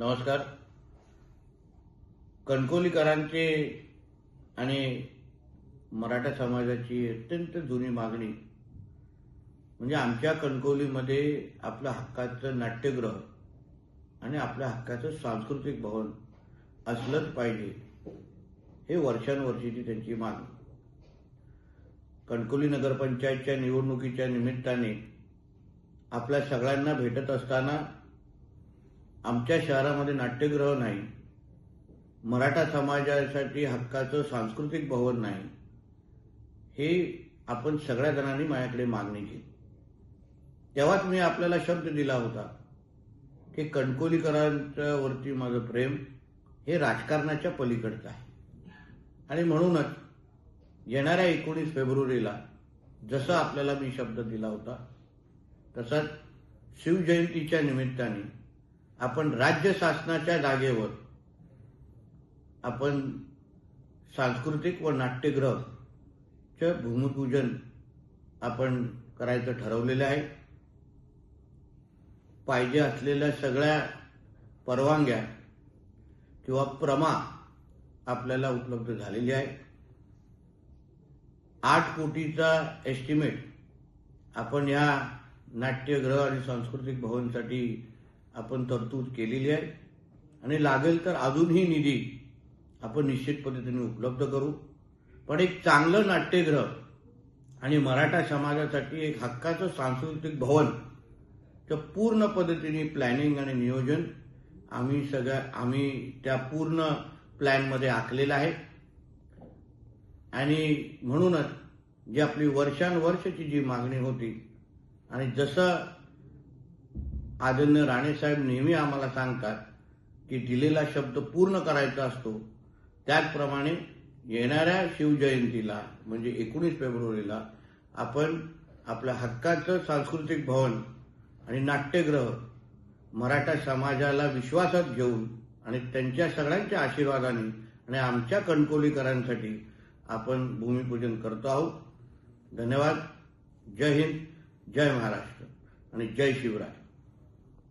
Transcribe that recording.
नमस्कार. कणकोलीकरांचे आणि मराठा समाजाची अत्यंत जुनी मागणी म्हणजे आमच्या कणकोलीमध्ये आपल्या हक्काचं नाट्यगृह आणि आपल्या हक्काचं सांस्कृतिक भवन असलंच पाहिजे हे वर्षानुवर्षीची त्यांची मागणी. कणकोली नगरपंचायतच्या निवडणुकीच्या निमित्ताने आपल्या सगळ्यांना भेटत असताना आमच्या शहरामध्ये नाट्यगृह नाही. मराठा समाजासाठी हक्काचं सांस्कृतिक भवन नाही. हे आपण सगळ्या जणांनी माझ्याकडे मागणी केली. तेव्हाच मी आपल्याला शब्द दिला होता की कणकोलीकरांच्या वरती माझं प्रेम हे राजकारणाच्या पलीकडचं आहे. आणि म्हणूनच येणाऱ्या एकोणीस फेब्रुवारीला जसं आपल्याला मी शब्द दिला होता तसाच शिवजयंतीच्या निमित्ताने आपण राज्य शासनाच्या जागेवर आपण सांस्कृतिक व नाट्यगृहचे भूमिपूजन आपण करायचं ठरवलेलं आहे. पाहिजे असलेल्या सगळ्या परवानग्या किंवा प्रमा आपल्याला उपलब्ध झालेली आहे. आठ कोटीचा एस्टिमेट आपण या नाट्यगृह आणि सांस्कृतिक भवनसाठी आपण तरतूद केलेली आहे. आणि लागेल तर अजूनही निधी आपण निश्चित पद्धतीने उपलब्ध करू. पण एक चांगलं नाट्यगृह आणि मराठा समाजासाठी एक हक्काचं सांस्कृतिक भवन तर पूर्ण पद्धतीने प्लॅनिंग आणि नियोजन आम्ही सगळ्या आम्ही त्या पूर्ण प्लॅनमध्ये आखलेलं आहे. आणि म्हणूनच जी आपली वर्षानुवर्षाची जी मागणी होती आणि जसं आदरणीय राणेसाहेब नेहमी आम्हाला सांगतात की दिलेला शब्द पूर्ण करायचा असतो. त्याचप्रमाणे येणाऱ्या शिवजयंतीला म्हणजे एकोणीस फेब्रुवारीला आपण आपल्या हक्काचं सांस्कृतिक भवन आणि नाट्यग्रह मराठा समाजाला विश्वासात घेऊन आणि त्यांच्या सगळ्यांच्या आशीर्वादाने आणि आमच्या कणकोलीकरांसाठी आपण भूमिपूजन करतो आहोत. धन्यवाद. जय हिंद. जय महाराष्ट्र. आणि जय शिवराय.